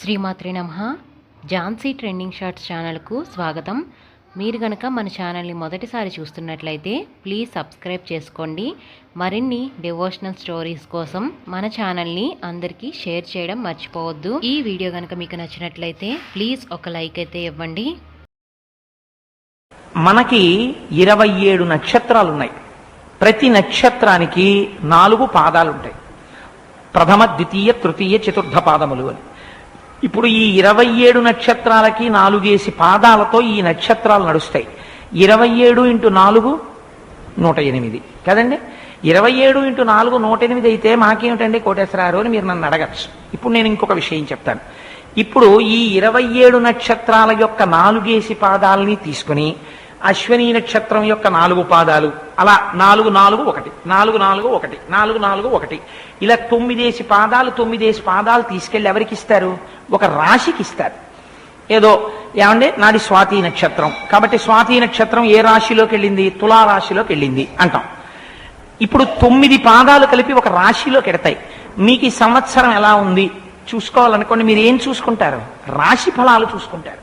శ్రీమాత్రి నమ. Jhansi trending shorts ఛానల్కు స్వాగతం. మీరు గనక మన ఛానల్ని మొదటిసారి చూస్తున్నట్లయితే ప్లీజ్ సబ్స్క్రైబ్ చేసుకోండి. మరిన్ని డివోషనల్ స్టోరీస్ కోసం మన ఛానల్ని అందరికీ షేర్ చేయడం మర్చిపోవద్దు. ఈ వీడియో కనుక మీకు నచ్చినట్లయితే ప్లీజ్ ఒక లైక్ అయితే ఇవ్వండి. మనకి ఇరవై ఏడు నక్షత్రాలు ఉన్నాయి ప్రతి నక్షత్రానికి నాలుగు పాదాలు ఉంటాయి ప్రథమ ద్వితీయ తృతీయ చతుర్థ పాదములు అని. ఇప్పుడు ఈ ఇరవై ఏడు నక్షత్రాలకి నాలుగేసి పాదాలతో ఈ నక్షత్రాలు నడుస్తాయి. ఇరవై ఏడు ఇంటూ నాలుగు నూట ఎనిమిది. కదండి? ఇరవై ఏడు ఇంటూ నాలుగు నూట ఎనిమిది అయితే మాకేమిటండి కోటేశ్వరారు అని మీరు నన్ను అడగచ్చు. ఇప్పుడు నేను ఇంకొక విషయం చెప్తాను. ఇప్పుడు ఈ ఇరవై ఏడు నక్షత్రాల యొక్క నాలుగేసి పాదాలని తీసుకుని అశ్వనీ నక్షత్రం యొక్క నాలుగు పాదాలు. అలా నాలుగు నాలుగు ఒకటి. నాలుగు నాలుగు ఒకటి. నాలుగు నాలుగు ఒకటి. ఇలా తొమ్మిదేసి పాదాలు తొమ్మిదేసి పాదాలు తీసుకెళ్ళి ఎవరికి ఇస్తారు? ఒక రాశికి ఇస్తారు. ఏదో ఏమంటే నాది స్వాతి నక్షత్రం. కాబట్టి స్వాతి నక్షత్రం ఏ రాశిలోకి వెళ్ళింది? తులా రాశిలోకి వెళ్ళింది అంటాం. ఇప్పుడు తొమ్మిది పాదాలు కలిపి ఒక రాశిలోకి ఎడతాయి. మీకు ఈ సంవత్సరం ఎలా ఉంది? చూసుకోవాలనుకోండి. మీరు ఏం చూసుకుంటారు? రాశి ఫలాలు చూసుకుంటారు.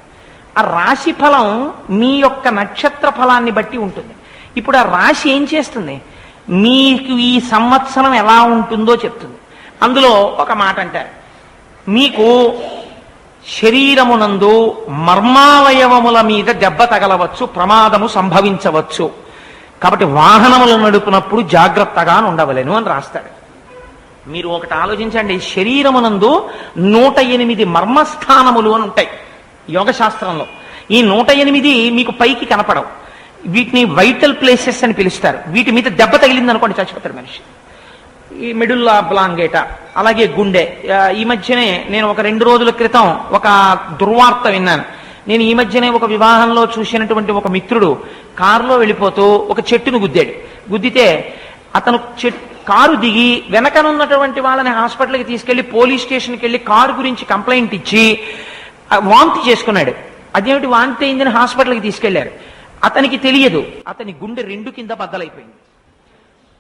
ఆ రాశి ఫలం మీ యొక్క నక్షత్ర ఫలాన్ని బట్టి ఉంటుంది. ఇప్పుడు ఆ రాశి ఏం చేస్తుంది? మీకు ఈ సంవత్సరం ఎలా ఉంటుందో చెప్తుంది. అందులో ఒక మాట అంటారు. మీకు శరీరమునందు మర్మావయవముల మీద దెబ్బ తగలవచ్చు ప్రమాదము సంభవించవచ్చు. కాబట్టి వాహనములు నడుపునప్పుడు జాగ్రత్తగా ఉండవలేను అని రాస్తాడు. మీరు ఒకటి ఆలోచించండి. శరీరమునందు నూట ఎనిమిది మర్మస్థానములు అని ఉంటాయి. యోగ శాస్త్రంలో ఈ నూట ఎనిమిది మీకు పైకి కనపడవు. వీటిని వైటల్ ప్లేసెస్ అని పిలుస్తారు. వీటి మీద దెబ్బ తగిలింది అనుకోండి చచ్చిపోతారు మనిషి. ఈ మిడుల్లా బ్లాంగేట అలాగే గుండె. ఈ మధ్యనే నేను ఒక రెండు రోజుల క్రితం ఒక దుర్వార్త విన్నాను. నేను ఈ మధ్యనే ఒక వివాహంలో చూసినటువంటి ఒక మిత్రుడు కారులో వెళ్ళిపోతూ ఒక చెట్టును గుద్దాడు. గుద్దితే అతను చెట్ కారు దిగి వెనకనున్నటువంటి వాళ్ళని హాస్పిటల్కి తీసుకెళ్ళి పోలీస్ స్టేషన్కి వెళ్ళి కారు గురించి కంప్లైంట్ ఇచ్చి వాంతి చేసుకున్నాడు. అదేమిటి వాంతి అయిందని హాస్పిటల్కి తీసుకెళ్ళారు. అతనికి తెలియదు. అతని గుండె రెండు కింద బద్దలైపోయింది.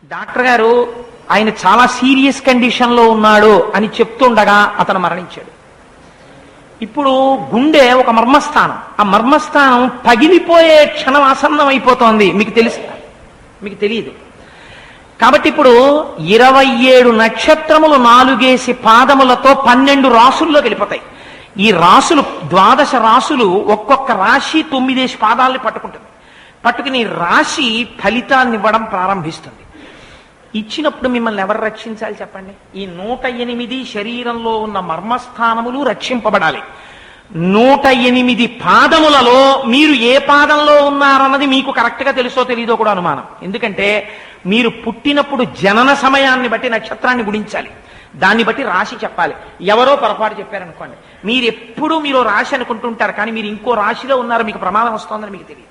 డాక్టర్ గారు ఆయన చాలా సీరియస్ కండిషన్లో ఉన్నాడు అని చెప్తుండగా అతను మరణించాడు. ఇప్పుడు గుండె ఒక మర్మస్థానం. ఆ మర్మస్థానం పగిలిపోయే క్షణం ఆసన్నం అయిపోతోంది మీకు తెలుసు. మీకు తెలియదు. కాబట్టి ఇప్పుడు ఇరవై ఏడు నక్షత్రములు నాలుగేసి పాదములతో పన్నెండు రాసుల్లోకి వెళ్ళిపోతాయి. ఈ రాసులు ద్వాదశ రాసులు ఒక్కొక్క రాశి తొమ్మిదేసి పాదాలని పట్టుకుంటుంది. పట్టుకుని రాశి ఫలితాన్ని ఇవ్వడం ప్రారంభిస్తుంది. ఇచ్చినప్పుడు మిమ్మల్ని ఎవరు రక్షించాలి చెప్పండి? ఈ నూట ఎనిమిది శరీరంలో ఉన్న మర్మస్థానములు రక్షింపబడాలి. నూట ఎనిమిది పాదములలో మీరు ఏ పాదంలో ఉన్నారన్నది మీకు కరెక్ట్గా తెలుసో తెలియదో కూడా అనుమానం. ఎందుకంటే మీరు పుట్టినప్పుడు జనన సమయాన్ని బట్టి నక్షత్రాన్ని గుణించాలి. దాన్ని బట్టి రాశి చెప్పాలి. ఎవరో పొరపాటు చెప్పారనుకోండి. మీరు ఎప్పుడు మీరు రాశి అనుకుంటుంటారు కానీ మీరు ఇంకో రాశిలో ఉన్నారు మీకు ప్రమాదం వస్తోందని మీకు తెలియదు.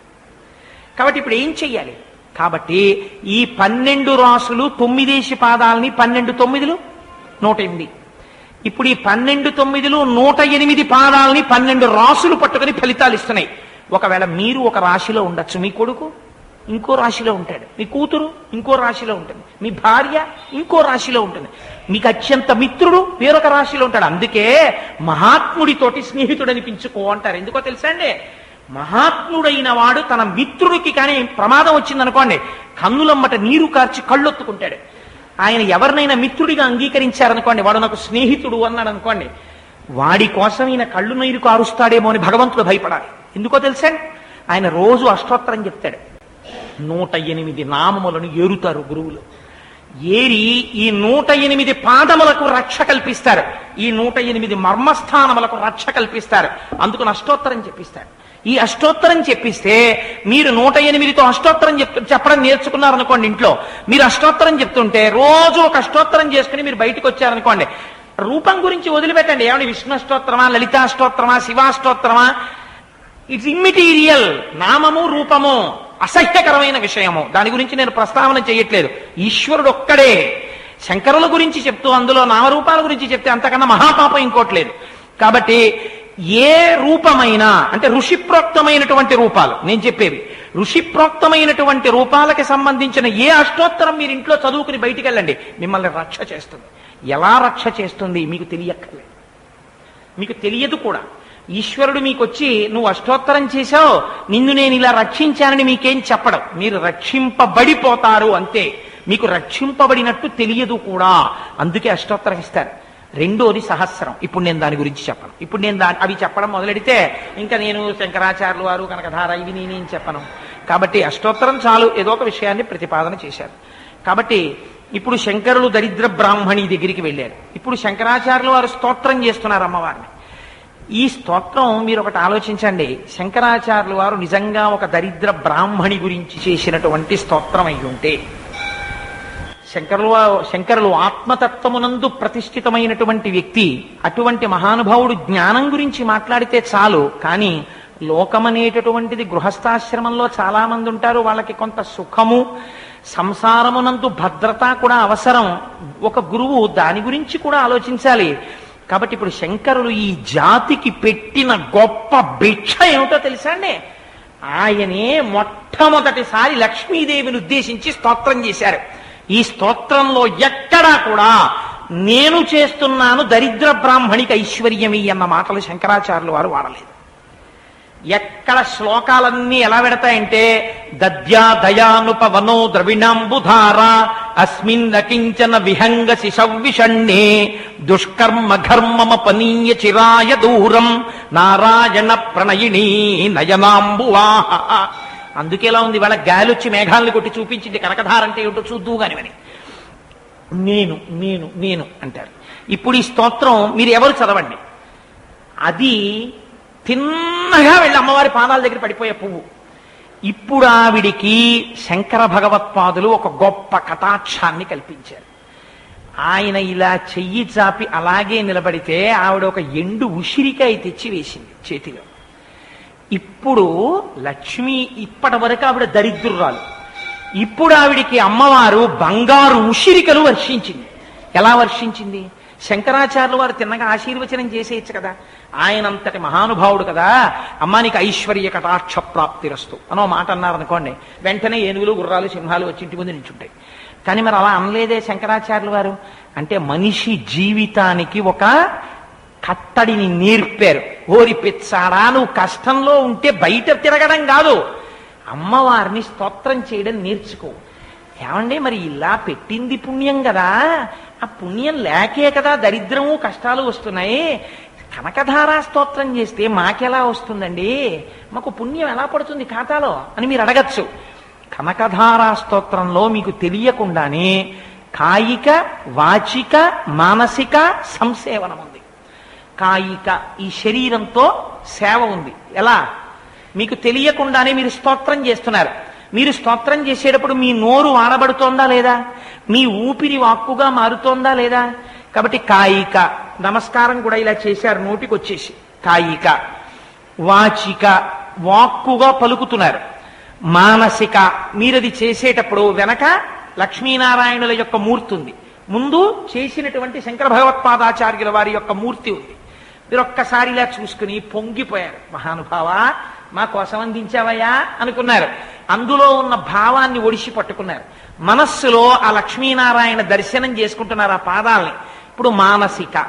కాబట్టి ఇప్పుడు ఏం చెయ్యాలి? కాబట్టి ఈ పన్నెండు రాసులు తొమ్మిదేసి పాదాలని పన్నెండు తొమ్మిదిలు? నూట ఎనిమిది. ఇప్పుడు ఈ పన్నెండు తొమ్మిదిలు నూట ఎనిమిది పాదాలని పన్నెండు రాసులు పట్టుకుని ఫలితాలు ఇస్తున్నాయి. ఒకవేళ మీరు ఒక రాశిలో ఉండొచ్చు. మీ కొడుకు ఇంకో రాశిలో ఉంటాడు. మీ కూతురు ఇంకో రాశిలో ఉంటుంది. మీ భార్య ఇంకో రాశిలో ఉంటుంది. మీకు అత్యంత మిత్రుడు వేరొక రాశిలో ఉంటాడు. అందుకే మహాత్ముడితోటి స్నేహితుడు అనిపించుకో అంటారు. ఎందుకో తెలుసా అండి? మహాత్ముడైన వాడు తన మిత్రుడికి కానీ ప్రమాదం వచ్చిందనుకోండి కన్నులమ్మట నీరు కార్చి కళ్ళొత్తుకుంటాడు. ఆయన ఎవరినైనా మిత్రుడిగా అంగీకరించారనుకోండి వాడు నాకు స్నేహితుడు అన్నాడు అనుకోండి వాడి కోసం ఈయన కళ్ళు నీరు కారుస్తాడేమో అని భగవంతుడు భయపడాలి. ఎందుకో తెలుసా? ఆయన రోజు అష్టోత్తరం చెప్తాడు. నూట ఎనిమిది నామములను ఏరుతారు గురువులు. ఏరి ఈ నూట ఎనిమిది పాదములకు రక్ష కల్పిస్తారు. ఈ నూట ఎనిమిది మర్మస్థానములకు రక్ష కల్పిస్తారు. అందుకు అష్టోత్తరం చెప్పిస్తారు. ఈ అష్టోత్తరం చెప్పిస్తే మీరు నూట ఎనిమిదితో అష్టోత్తరం చెప్ చెప్పడం నేర్చుకున్నారనుకోండి ఇంట్లో. మీరు అష్టోత్తరం చెప్తుంటే రోజు ఒక అష్టోత్తరం చేసుకుని మీరు బయటకు వచ్చారనుకోండి. రూపం గురించి వదిలిపెట్టండి. ఏమండి? విష్ణు అష్టోత్తరమా? లలితాష్టోత్తరమా శివాష్టోత్తరమా ఇట్స్ ఇమ్మిటీరియల్ నామము రూపము అసహ్యకరమైన విషయము. దాని గురించి నేను ప్రస్తావన చేయట్లేదు. ఈశ్వరుడు ఒక్కడే. శంకరుల గురించి చెప్తూ అందులో నామరూపాల గురించి చెప్తే అంతకన్నా మహాపాపం ఇంకోట్లేదు కాబట్టి ఏ రూపమైనా అంటే ఋషిప్రోక్తమైనటువంటి రూపాలు నేను చెప్పేవి ఋషిప్రోక్తమైనటువంటి రూపాలకి సంబంధించిన ఏ అష్టోత్తరం మీరు ఇంట్లో చదువుకుని బయటికి వెళ్ళండి మిమ్మల్ని రక్ష చేస్తుంది. ఎలా రక్ష చేస్తుంది మీకు తెలియక్కర్లేదు. మీకు తెలియదు కూడా. ఈశ్వరుడు మీకు వచ్చి నువ్వు అష్టోత్తరం చేశావు నిన్ను నేను ఇలా రక్షించానని మీకేం చెప్పడం? మీరు రక్షింపబడిపోతారు అంతే. మీకు రక్షింపబడినట్టు తెలియదు కూడా. అందుకే అష్టోత్తరం ఇస్తారు. రెండోది సహస్రం. ఇప్పుడు నేను దాని గురించి చెప్పను. ఇప్పుడు నేను దాని అవి చెప్పడం మొదలెడితే ఇంకా నేను శంకరాచార్యులు వారు కనకధార ఇవి నేనేం చెప్పను. కాబట్టి అష్టోత్తరం చాలు ఏదో ఒక విషయాన్ని ప్రతిపాదన చేశారు. కాబట్టి ఇప్పుడు శంకరులు దరిద్ర బ్రాహ్మణి దగ్గరికి వెళ్ళారు. ఇప్పుడు శంకరాచార్యులు వారు స్తోత్రం చేస్తున్నారు అమ్మవారిని. ఈ స్తోత్రం మీరు ఒకటి ఆలోచించండి. శంకరాచార్యులు వారు నిజంగా ఒక దరిద్ర బ్రాహ్మణి గురించి చేసినటువంటి స్తోత్రం అయి ఉంటే శంకరులు శంకరులు ఆత్మతత్వమునందు ప్రతిష్ఠితమైనటువంటి వ్యక్తి అటువంటి మహానుభావుడు జ్ఞానం గురించి మాట్లాడితే చాలు కానీ లోకమనేటటువంటిది గృహస్థాశ్రమంలో చాలా మంది ఉంటారు వాళ్ళకి కొంత సుఖము సంసారమునందు భద్రత కూడా అవసరం. ఒక గురువు దాని గురించి కూడా ఆలోచించాలి. కాబట్టి ఇప్పుడు శంకరులు ఈ జాతికి పెట్టిన గొప్ప భిక్ష ఏమిటో తెలుసా అండి? ఆయనే మొట్టమొదటిసారి లక్ష్మీదేవిని ఉద్దేశించి స్తోత్రం చేశారు. ఈ స్తోత్రంలో ఎక్కడా కూడా నేను చేస్తున్నాను దరిద్ర బ్రాహ్మణికి ఐశ్వర్యమి అన్న మాటలు శంకరాచార్యులు వారు వాడలేదు. ఎక్కడ శ్లోకాలన్నీ ఎలా పెడతాయంటే దద్యా దయానుపవనో ద్రవిణాంబుధార అస్మిన్ నకించన విహంగ శిశవ్విషణ్ణే దుష్కర్మ ఘర్మమ పనీయ చిరాయ దూరం నారాయణ ప్రణయిణీ నయనాంబువాహ. అందుకేలా ఉంది వాళ్ళ గాలి వచ్చి మేఘాలను కొట్టి చూపించింది కనకధార అంటే ఏమిటో చూద్దు కానివని నేను నేను నేను అంటారు ఇప్పుడు ఈ స్తోత్రం మీరు ఎవరు చదవండి? అది తిన్నగా వెళ్ళి అమ్మవారి పాదాల దగ్గర పడిపోయే పువ్వు. ఇప్పుడు ఆవిడికి శంకర భగవత్పాదులు ఒక గొప్ప కటాక్షాన్ని కల్పించారు. ఆయన ఇలా చెయ్యి చాపి అలాగే నిలబడితే ఆవిడ ఒక ఎండు ఉసిరికాయ తెచ్చి వేసింది చేతిలో. ఇప్పుడు లక్ష్మి ఇప్పటి వరకు ఆవిడ దరిద్రురాలు. ఇప్పుడు ఆవిడికి అమ్మవారు బంగారు ఉసిరికలు వర్షించింది. ఎలా వర్షించింది? శంకరాచార్యులు వారు తిన్నగా ఆశీర్వచనం చేసేయచ్చు కదా. ఆయనంతటి మహానుభావుడు కదా. అమ్మా నీకు ఐశ్వర్య కటాక్ష ప్రాప్తిరస్తు అనో మాట అన్నారనుకోండి వెంటనే ఏనుగులు గుర్రాలు సింహాలు వచ్చి ఇంటి ముందు నించుంటాయి కానీ మరి అలా అనలేదే శంకరాచార్యులు వారు? అంటే మనిషి జీవితానికి ఒక కట్టడిని నేర్పారు. ఓరి పిచ్చాడా నువ్వు కష్టంలో ఉంటే బయట తిరగడం కాదు. అమ్మవారిని స్తోత్రం చేయడం నేర్చుకో. ఏమండి మరి ఇలా పెట్టింది పుణ్యం కదా? ఆ పుణ్యం లేకే కదా దరిద్రము కష్టాలు వస్తున్నాయి. కనకధారా స్తోత్రం చేస్తే మాకెలా వస్తుందండి? మాకు పుణ్యం ఎలా పడుతుంది ఖాతాలో అని మీరు అడగచ్చు. కనకధారా స్తోత్రంలో మీకు తెలియకుండానే కాయిక వాచిక మానసిక సంసేవనం ఉంది కాయిక ఈ శరీరంతో సేవ ఉంది. ఎలా? మీకు తెలియకుండానే మీరు స్తోత్రం చేస్తున్నారు. మీరు స్తోత్రం చేసేటప్పుడు మీ నోరు వాడబడుతోందా లేదా? మీ ఊపిరి వాక్కుగా మారుతోందా లేదా? కాబట్టి కాయిక నమస్కారం కూడా ఇలా చేశారు నోటికి వచ్చేసి కాయిక వాచిక వాక్కుగా పలుకుతున్నారు. మానసిక మీరది చేసేటప్పుడు వెనక లక్ష్మీనారాయణుల యొక్క మూర్తి ఉంది. ముందు చేసినటువంటి శంకర భగవత్పాదాచార్యుల వారి యొక్క మూర్తి ఉంది. మీరు ఒక్కసారి ఇలా చూసుకుని పొంగిపోయారు. మహానుభావ మా కోసం అందించావయ్యా అనుకున్నారు. అందులో ఉన్న భావాన్ని ఒడిసి పట్టుకున్నారు. మనస్సులో ఆ లక్ష్మీనారాయణ దర్శనం చేసుకుంటున్నారు ఆ పాదాలని. ఇప్పుడు మానసిక.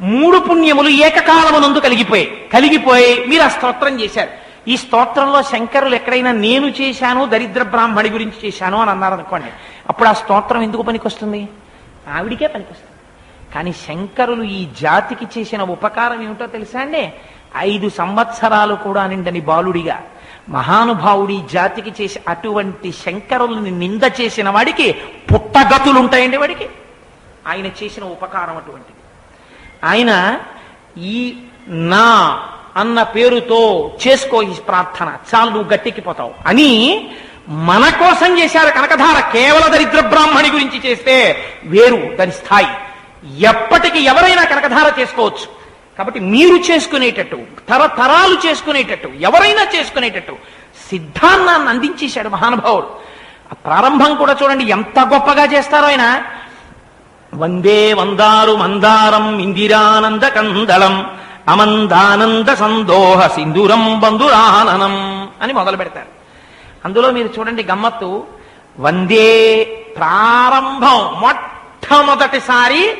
మూడు పుణ్యములు ఏకకాలమునందు కలిగిపోయాయి కలిగిపోయి మీరు ఆ స్తోత్రం చేశారు. ఈ స్తోత్రంలో శంకరులు ఎక్కడైనా నేను చేశాను దరిద్ర బ్రాహ్మణి గురించి చేశాను అని అన్నారు అనుకోండి అప్పుడు ఆ స్తోత్రం ఎందుకు పనికొస్తుంది? ఆవిడికే పనికొస్తుంది. కానీ శంకరులు ఈ జాతికి చేసిన ఉపకారం ఏమిటో తెలుసా అండి? ఐదు సంవత్సరాలు కూడా నిండని బాలుడిగా మహానుభావుడి జాతికి చేసి అటువంటి శంకరుల్ని నింద చేసిన వాడికి పుట్టగతులు ఉంటాయండి వాడికి. ఆయన చేసిన ఉపకారం అటువంటిది. ఆయన ఈ నా అన్న పేరుతో చేసుకో ఈ ప్రార్థన చాలు నువ్వు గట్టెక్కిపోతావు అని మన కోసం చేశారు కనకధార కేవల దరిద్ర బ్రాహ్మణి గురించి చేస్తే వేరు దాని స్థాయి. ఎప్పటికి ఎవరైనా కనకధార చేసుకోవచ్చు. కాబట్టి మీరు చేసుకునేటట్టు తరతరాలు చేసుకునేటట్టు ఎవరైనా చేసుకునేటట్టు సిద్ధాన్నాన్ని అందించేశాడు మహానుభావుడు. ఆ ప్రారంభం కూడా చూడండి ఎంత గొప్పగా చేస్తారో ఆయన. వందే వందారు మందారం ఇందిరానంద కందళం అమందానంద సందోహ సింధురం బంధురాననం అని మొదలు పెడతారు. అందులో మీరు చూడండి గమ్మత్తు వందే ప్రారంభం మొట్టమొదటిసారి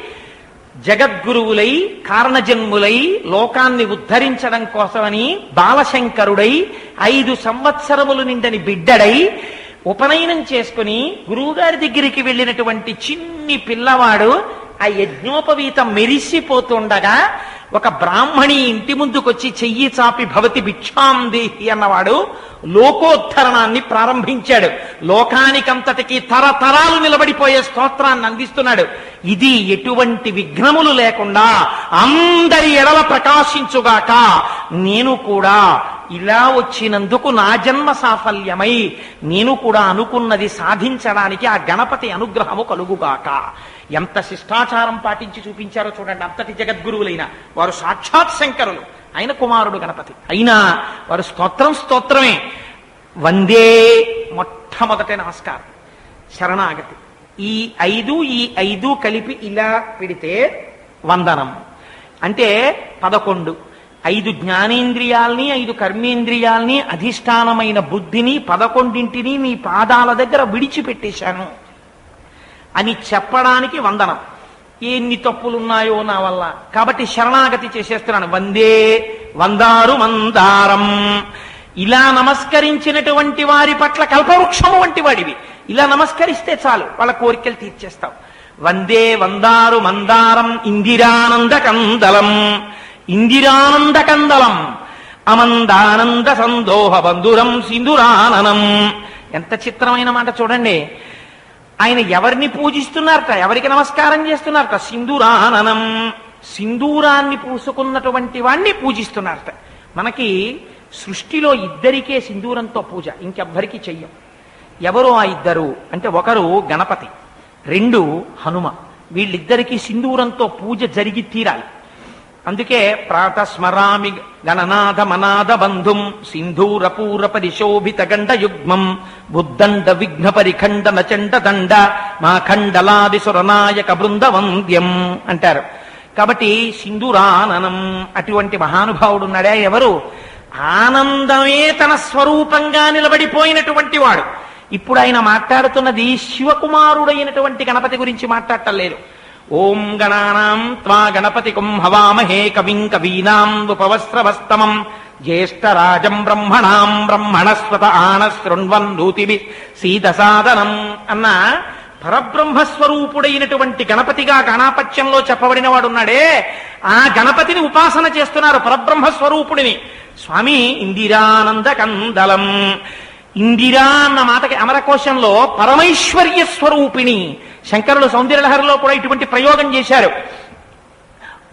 జగద్గురువులై కారణజన్ములై లోకాన్ని ఉద్ధరించడం కోసమని బాలశంకరుడై ఐదు సంవత్సరములు నిండని బిడ్డడై ఉపనయనం చేసుకుని గురువుగారి దగ్గరికి వెళ్ళినటువంటి చిన్ని పిల్లవాడు ఆ యజ్ఞోపవీతం మెరిసిపోతుండగా ఒక బ్రాహ్మణి ఇంటి ముందుకొచ్చి చెయ్యి చాపి భవతి భిక్షాం దేహి అన్నవాడు లోకోత్తరణాన్ని ప్రారంభించాడు. లోకానికంతటికి తరతరాలు నిలబడిపోయే స్తోత్రాన్ని అందిస్తున్నాడు. ఇది ఎటువంటి విఘ్నములు లేకుండా అందరి ఎడల ప్రకాశించుగాక నేను కూడా ఇలా వచ్చినందుకు నా జన్మ సాఫల్యమై నేను కూడా అనుకున్నది సాధించడానికి ఆ గణపతి అనుగ్రహము కలుగుగాక. ఎంత శిష్టాచారం పాటించి చూపించారో చూడండి. అంతటి జగద్గురువులైన వారు సాక్షాత్ శంకరులు. ఆయన కుమారుడు గణపతి. అయినా వారు స్తోత్రం స్తోత్రమే. వందే మొట్టమొదటి నమస్కారం. శరణాగతి. ఈ ఐదు ఈ ఐదు కలిపి ఇలా పెడితే వందనం. అంటే పదకొండు. ఐదు జ్ఞానేంద్రియాల్ని ఐదు కర్మేంద్రియాల్ని అధిష్టానమైన బుద్ధిని పదకొండింటిని నీ పాదాల దగ్గర విడిచిపెట్టేశాను. అని చెప్పడానికి వందనం. ఎన్ని తప్పులున్నాయో నా వల్ల. కాబట్టి శరణాగతి చేసేస్తున్నాను. వందే వందారు మందారం. ఇలా నమస్కరించినటువంటి వారి పట్ల కల్పవృక్షము వంటి వాడివి. ఇలా నమస్కరిస్తే చాలు. వాళ్ళ కోరికలు తీర్చేస్తావు. వందే వందారు మందారం. ఇందిరానంద కందలం. ఇందిరానంద కందలం. అమందానంద సందోహ బంధురం సింధురాననం. ఎంత చిత్రమైన మాట చూడండి. ఆయన ఎవరిని పూజిస్తున్నారట? ఎవరికి నమస్కారం చేస్తున్నారట? సింధూరాననం సింధూరాన్ని పూసుకున్నటువంటి వాణ్ణి పూజిస్తున్నారట. మనకి సృష్టిలో ఇద్దరికే సింధూరంతో పూజ ఇంకెవ్వరికి చెయ్యం. ఎవరు ఆ ఇద్దరు? అంటే ఒకరు గణపతి రెండు హనుమ. వీళ్ళిద్దరికీ సింధూరంతో పూజ జరిగి తీరాలి. అందుకే ప్రాతస్మరామి గణనాథ మనాథ బంధుం సింధూర పూర పరిశోభిత గండ యుగ్మం బుద్దండ విఘ్న పరిఖండ నచండ దండ మా ఖండలాది సురనాయక బృందవంద్యం అంటారు. కాబట్టి సింధురాననం అటువంటి మహానుభావుడు ఉన్నాడే ఎవరు? ఆనందమే తన స్వరూపంగా నిలబడిపోయినటువంటి వాడు. ఇప్పుడు ఆయన మాట్లాడుతున్నది శివకుమారుడైనటువంటి గణపతి గురించి మాట్లాడటం లేదు. ఓం గణానాం త్వా గణపతి హవామహే కవిం కవీనాం ఉపవస్త్రవస్తమం జ్యేష్ఠరాజం బ్రహ్మణాం బ్రహ్మణస్వత ఆన శృణ్వన్ నూతిభి సీదసాదనం అన్న పరబ్రహ్మస్వరూపుడైనటువంటి గణపతిగా గణాపత్యంలో చెప్పబడిన ఉన్నాడే ఆ గణపతిని ఉపాసన చేస్తున్నారు పరబ్రహ్మస్వరూపుడిని. స్వామి ఇందిరానంద కందలం ఇందిరా అన్న మాటకి అమరకోశంలో పరమైశ్వర్య స్వరూపిణి శంకరులు సౌందర్యలహరిలో కూడా ఇటువంటి ప్రయోగం చేశారు.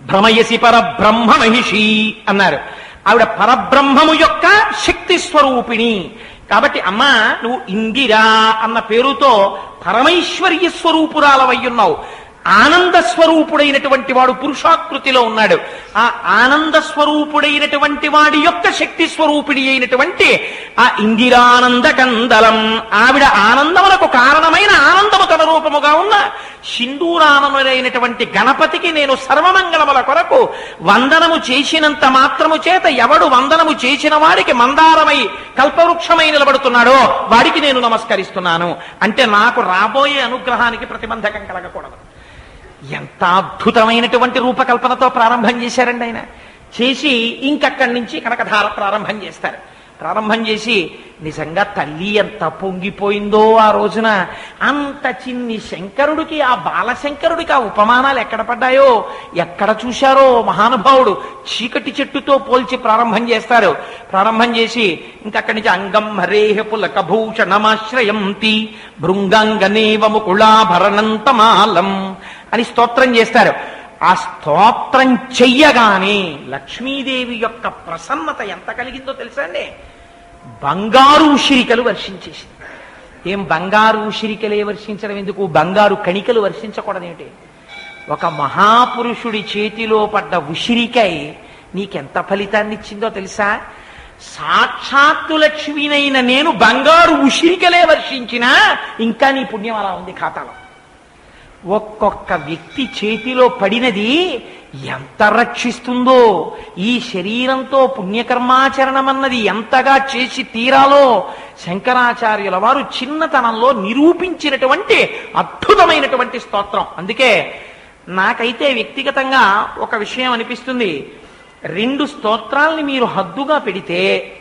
భ్రమయసి పరబ్రహ్మ మహిషి అన్నారు. ఆవిడ పరబ్రహ్మము యొక్క శక్తి స్వరూపిణి. కాబట్టి అమ్మ నువ్వు ఇందిరా అన్న పేరుతో పరమైశ్వర్య స్వరూపురాలవయ్యున్నావు ఆనంద స్వరూపుడైనటువంటి వాడు పురుషాకృతిలో ఉన్నాడు. ఆ ఆనంద స్వరూపుడైనటువంటి వాడి యొక్క శక్తి స్వరూపిణి అయినటువంటి ఆ ఇందిరానంద కందలం ఆవిడ ఆనందములకు కారణమైన ఆనందము తన రూపముగా ఉన్న సింధూరానములైనటువంటి గణపతికి నేను సర్వమంగళముల కొరకు వందనము చేసినంత మాత్రము చేత ఎవడు వందనము చేసిన వాడికి మందారమై కల్పవృక్షమై నిలబడుతున్నాడో వాడికి నేను నమస్కరిస్తున్నాను. అంటే నాకు రాబోయే అనుగ్రహానికి ప్రతిబంధకం కలగకూడదు. ఎంత అద్భుతమైనటువంటి రూపకల్పనతో ప్రారంభం చేశారండి ఆయన. చేసి ఇంకక్కడి నుంచి కనకధార ప్రారంభం చేస్తారు. ప్రారంభం చేసి నిజంగా తల్లి ఎంత పొంగిపోయిందో ఆ రోజున. అంత చిన్ని శంకరుడికి ఆ బాలశంకరుడికి ఆ ఉపమానాలు ఎక్కడ పడ్డాయో ఎక్కడ చూశారో మహానుభావుడు చీకటి చెట్టుతో పోల్చి ప్రారంభం చేస్తారు. ప్రారంభం చేసి ఇంకక్కడి నుంచి అంగం హరేహ పులక భూషణమాశ్రయంతి భృంగాంగనేవ ముకుళాభరణంతమాలం అని స్తోత్రం చేస్తారు. ఆ స్తోత్రం చెయ్యగానే లక్ష్మీదేవి యొక్క ప్రసన్నత ఎంత కలిగిందో తెలుసా అండి? బంగారు ఉసిరికలు వర్షించేసింది. ఏం బంగారు ఉసిరికలే వర్షించడం ఎందుకు? బంగారు కణికలు వర్షించకూడదేమిటి ఒక మహాపురుషుడి చేతిలో పడ్డ ఉసిరికై నీకెంత ఫలితాన్ని ఇచ్చిందో తెలుసా? సాక్షాత్తు లక్ష్మినైన నేను బంగారు ఉసిరికలే వర్షించినా ఇంకా నీ పుణ్యం అలా ఉంది ఖాతాలో. ఒక్కొక్క వ్యక్తి చేతిలో పడినది ఎంత రక్షిస్తుందో ఈ శరీరంతో పుణ్యకర్మాచరణమన్నది ఎంతగా చేసి తీరాలో శంకరాచార్యుల వారు చిన్నతనంలో నిరూపించినటువంటి అద్భుతమైనటువంటి స్తోత్రం. అందుకే నాకైతే వ్యక్తిగతంగా ఒక విషయం అనిపిస్తుంది. రెండు స్తోత్రాల్ని మీరు హద్దుగా పెడితే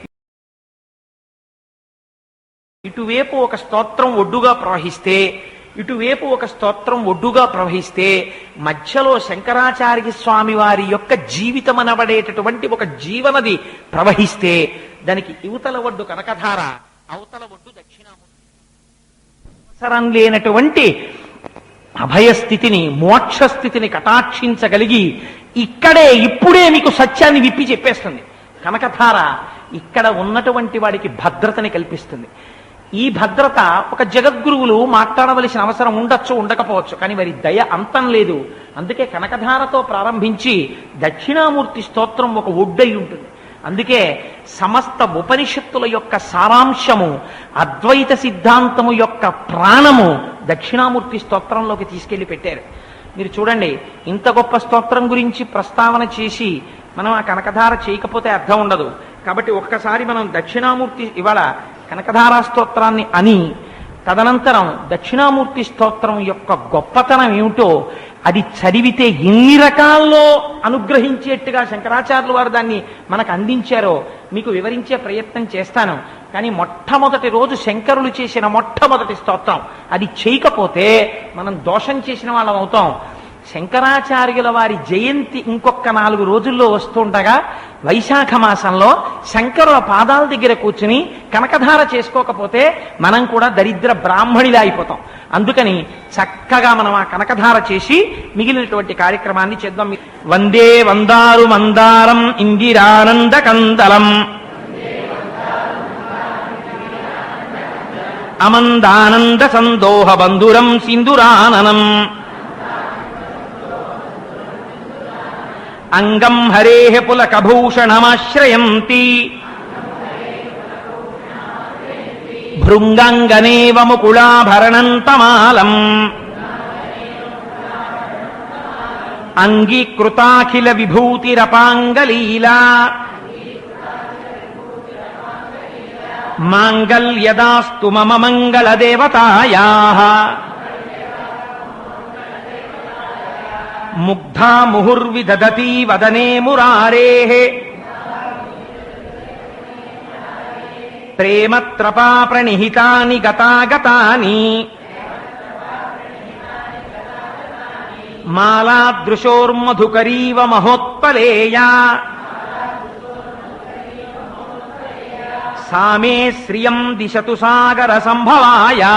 ఇటువైపు ఒక స్తోత్రం ఒడ్డుగా ప్రవహిస్తే ఇటువైపు ఒక స్తోత్రం ఒడ్డుగా ప్రవహిస్తే మధ్యలో శంకరాచార్య స్వామి వారి యొక్క జీవితం అనబడేటటువంటి ఒక జీవనది ప్రవహిస్తే దానికి యువతల ఒడ్డు కనకధార అవతల ఒడ్డు దక్షిణామూర్తి. లేనటువంటి అభయస్థితిని మోక్షస్థితిని కటాక్షించగలిగి ఇక్కడే ఇప్పుడే మీకు సత్యాన్ని విప్పి చెప్పేస్తుంది. కనకధార ఇక్కడ ఉన్నటువంటి వాడికి భద్రతని కల్పిస్తుంది. ఈ భద్రత ఒక జగద్గురువులు మాట్లాడవలసిన అవసరం ఉండొచ్చు ఉండకపోవచ్చు. కానీ మరి దయ అంతం లేదు. అందుకే కనకధారతో ప్రారంభించి దక్షిణామూర్తి స్తోత్రం ఒక ఒడ్డై ఉంటుంది. అందుకే సమస్త ఉపనిషత్తుల యొక్క సారాంశము అద్వైత సిద్ధాంతము యొక్క ప్రాణము దక్షిణామూర్తి స్తోత్రంలోకి తీసుకెళ్ళి పెట్టారు. మీరు చూడండి ఇంత గొప్ప స్తోత్రం గురించి ప్రస్తావన చేసి మనం ఆ కనకధార చేయకపోతే అర్థం ఉండదు. కాబట్టి ఒక్కసారి మనం దక్షిణామూర్తి ఇవాళ కనకధారా స్తోత్రాన్ని అని తదనంతరం దక్షిణామూర్తి స్తోత్రం యొక్క గొప్పతనం ఏమిటో అది చదివితే ఎన్ని రకాల్లో అనుగ్రహించేట్టుగా శంకరాచార్యులు వారు దాన్ని మనకు అందించారో మీకు వివరించే ప్రయత్నం చేస్తాను. కానీ మొట్టమొదటి రోజు శంకరులు చేసిన మొట్టమొదటి స్తోత్రం అది చేయకపోతే మనం దోషం చేసిన వాళ్ళం అవుతాం. శంకరాచార్యుల వారి జయంతి ఇంకొక నాలుగు రోజుల్లో వస్తుండగా వైశాఖ మాసంలో శంకరుల పాదాల దగ్గర కూర్చుని కనకధార చేసుకోకపోతే మనం కూడా దరిద్ర బ్రాహ్మణిలా అయిపోతాం. అందుకని చక్కగా మనం ఆ కనకధార చేసి మిగిలినటువంటి కార్యక్రమాన్ని చేద్దాం. వందే వందారు మందారం ఇందిరానంద కందలం. అమందానంద సందోహ బంధురం సింధురాననం. అంగం హరే పులకభూషణమాశ్రయంతి. భృంగాంగనేవ ముకుళాభరణంతమాలం అంగీకృతాఖిల విభూతిరపాంగలీలా. మాంగల్యదాస్తు మమ మంగళదేవతాయా ముగ్ధా ముహుర్విదధతి వదనే మురారే ప్రేమత్రపా ప్రణిహితాని గతాగతాని. మాలాదృశోర్మధుకరీవ మహోత్పలేయా. సామే శ్రియం దిశతు సాగర సంభవాయా.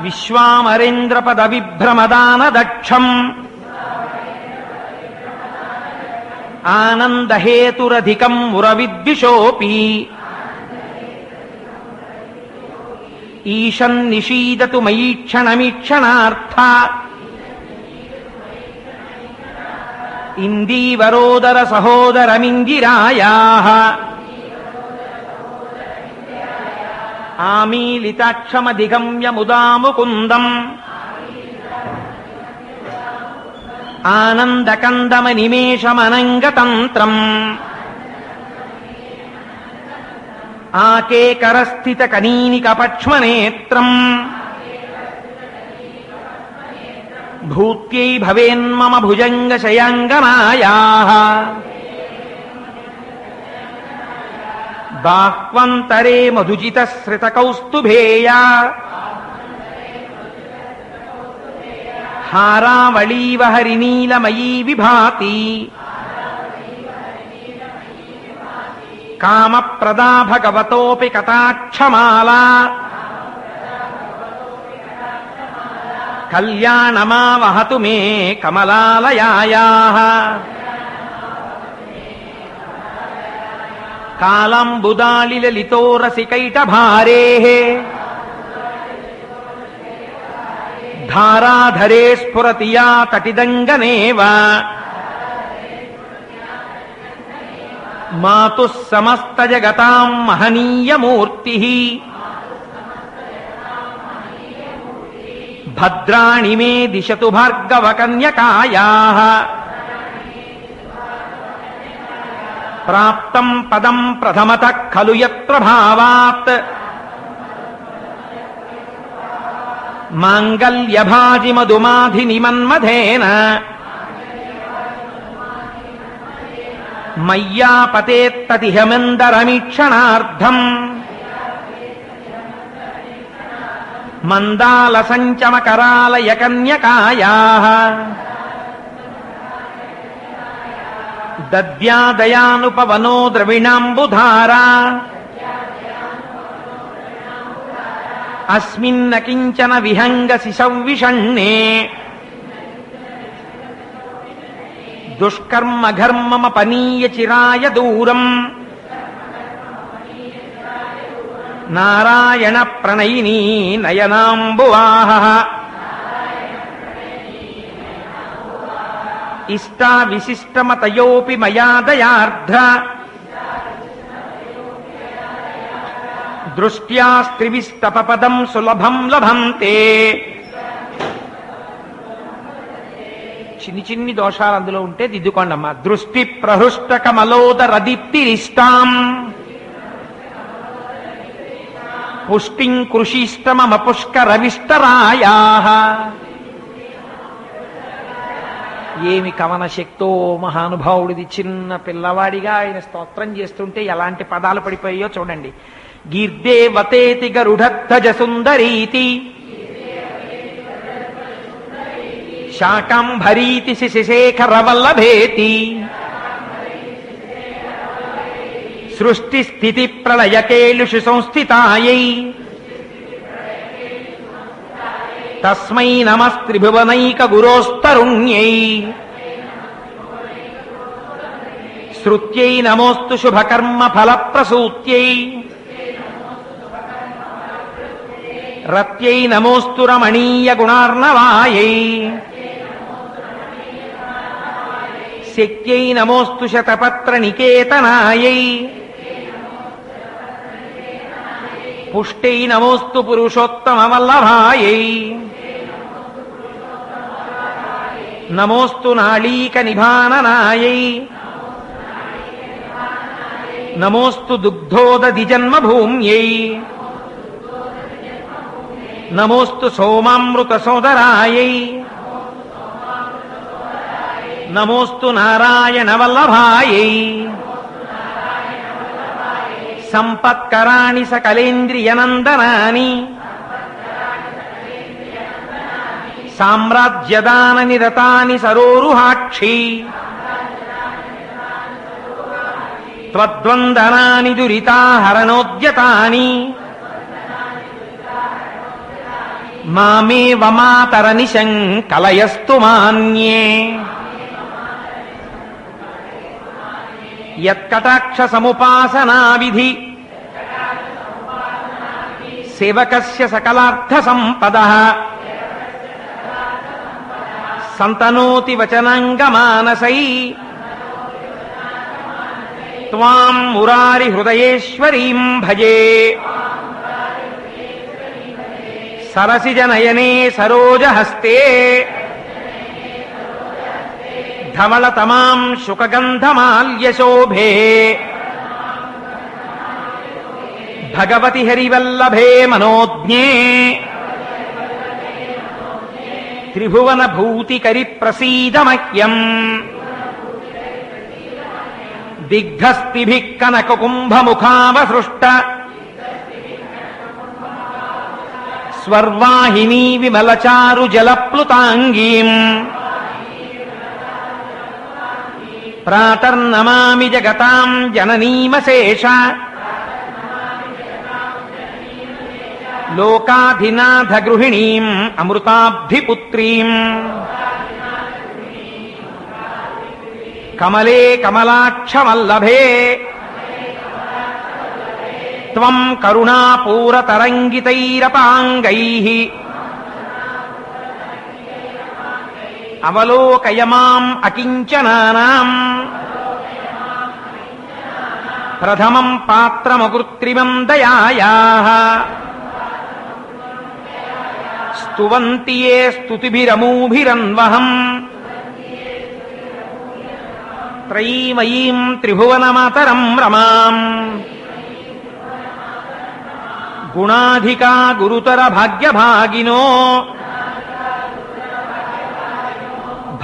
విశ్వామరేంద్రపద విభ్రమదాన దక్షం ఆనందహేతురధికం మురవిద్విషోపి. ఈశన్నిషీదతు మయీక్షణమీక్షణార్థ. ఇందీవరోదర సహోదరమిందిరాయా ఆమీలితాక్షమధిగమ్య ముదాముకుందం ఆనందకందమనిమేషమనంగతంత్రం. ఆకేకరస్థిత కనీనిక పక్ష్మనేత్రం భూత్యై భవేన్మమ భుజంగ బాహ్వంతరే మధుజిత శ్రిత కౌస్తుభేయ హారావళీవ హరినీలమయీ విభాతి. కామప్రదా భగవతోపి కటాక్షమాలా. కళ్యాణమావహతు మే కమలాలయాయాః. కాలంబుదాళిలలితో రసికైటభారేः ధారాధరే స్ఫురతి యా తటిదంగనేవ మాతు సమస్త జగతాం మహనీయమూర్తి భద్రాణి మే దిశతు భార్గవ కన్యకాయాః ప్రాప్తం పదం ప్రథమత ఖలు యత్ర భావాత్. మాంగల్యభాజి మధుమాధి నిమన్మధేన మయ్యాపతేత్తతిహమందరమీక్షణార్థం. మందాల దద్యాదయానుపవనో ద్రవిణాంబుధారా అస్మిన్న కించన విహంగ సంవిషణ్ణే దుష్కర్మ ఘర్మమ పనీయ చిరాయ దూరం నారాయణ ప్రణయినీ నయనాంబువాహ ఇష్టా విశిష్టమతయోపి మయా దయార్ధ దృష్ట్యాస్త్రివిష్టపదం సులభం లభంతే. చిన్ని చిన్ని దోషాలు అందులో ఉంటే దిద్దుకోండమ్మ. దృష్టి ప్రహృష్ట కమలోదర దీప్తిరిష్టాం పుష్టిం కృషిష్టమపుష్కరవిష్టరాయా ఏమి కవన శక్తో మహానుభావుడిది చిన్న పిల్లవాడిగా ఆయన స్తోత్రం చేస్తుంటే ఎలాంటి పదాలు పడిపోయాయో చూడండి. గీర్దేవతేతి గరుడధ్వజ సుందరీతి శాకంభరీతి శిశిశేఖర వల్లభేతి సృష్టి స్థితి ప్రళయకేళుషు సంస్థితాయై. తస్మై నమస్త్రిభువనైక గురోస్తరుణ్యై శ్రుత్యై నమోస్తు శుభకర్మ ఫలప్రసూత్యై. రత్యై నమోస్తు రమణీయ గుణార్ణవాయై. శక్త్యై నమోస్తు శతపత్ర నికేతనాయై. పుష్టై నమోస్తు పురుషోత్తమ వల్లభాయై. నమోస్తు నాళీక నిభాననాయై. నమోస్తు దుగ్ధోదధి జన్మభూమ్యై నమోస్తు సోమామృత సోదరాయై. నమోస్తు నారాయణ వల్లభాయై. సంపత్కరాణి సకలేంద్రియనందనాని సామ్రాజ్యదాన నిరతాని సరోరుహాక్షి. త్వద్వందనాని దురితాహరణోద్యతాని మామేవ మాతర నిశం కలయస్తు మాన్యే. యత్కటాక్ష సముపాసనా విధి సేవకస్య సకలార్థ సంపద. సంతనోతి వచనాంగమానసై. త్వాం మురారి హృదయేశ్వరీం భజే. సరసిజనయనే సరోజహస్తే ధవళతమాం శుకగంధమాల్యశోభే. భగవతి హరివల్లభే మనోజ్ఞే. త్రిభువన భూతికరి ప్రసీదమహ్యం దిగ్ధస్తిభిః కనక కుంభముఖావసృష్ట స్వర్వాహినీ విమలచారు జలప్లుతాంగీం ప్రాతర్నమామి జగతాం జననీమశేష లోకాధినాథ గృహిణీం అమృతాబ్ధిపుత్రీం కమలే కమలాక్షమల్లభే. త్వం కరుణాపూరతరంగితైరపాంగైః. అవలోకయమాం అకించనానాం. ప్రథమం పాత్రమకృత్రిమం దయాయాః. స్తువంతి ఏ స్తుతిభిరమూభిరన్వహం. త్రయీమయీం త్రిభువనమాతరం రమాం. గుణాధికా గురుతర భాగ్యభాగినో.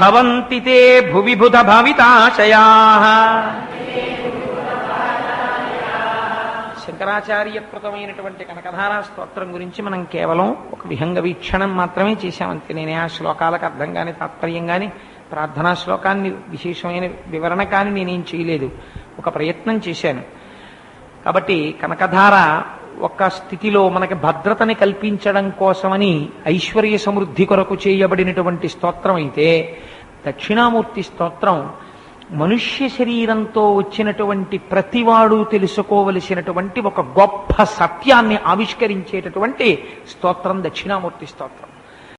భవంతి తే భువిభుత భవితాశయా. శంకరాచార్యకృతమైనటువంటి కనకధారా స్తోత్రం గురించి మనం కేవలం ఒక విహంగ వీక్షణం మాత్రమే చేశామంతే. నేనే ఆ శ్లోకాలకు అర్థం కానీ తాత్పర్యం కానీ ప్రార్థనా శ్లోకాన్ని విశేషమైన వివరణ కానీ నేనేం చేయలేదు. ఒక ప్రయత్నం చేశాను. కాబట్టి కనకధార ఒక స్థితిలో మనకి భద్రతని కల్పించడం కోసమని ఐశ్వర్య సమృద్ధి కొరకు చేయబడినటువంటి స్తోత్రం అయితే దక్షిణామూర్తి స్తోత్రం మనుష్య శరీరంతో వచ్చినటువంటి ప్రతివాడు తెలుసుకోవలసినటువంటి ఒక గొప్ప సత్యాన్ని ఆవిష్కరించేటటువంటి స్తోత్రం దక్షిణామూర్తి స్తోత్రం.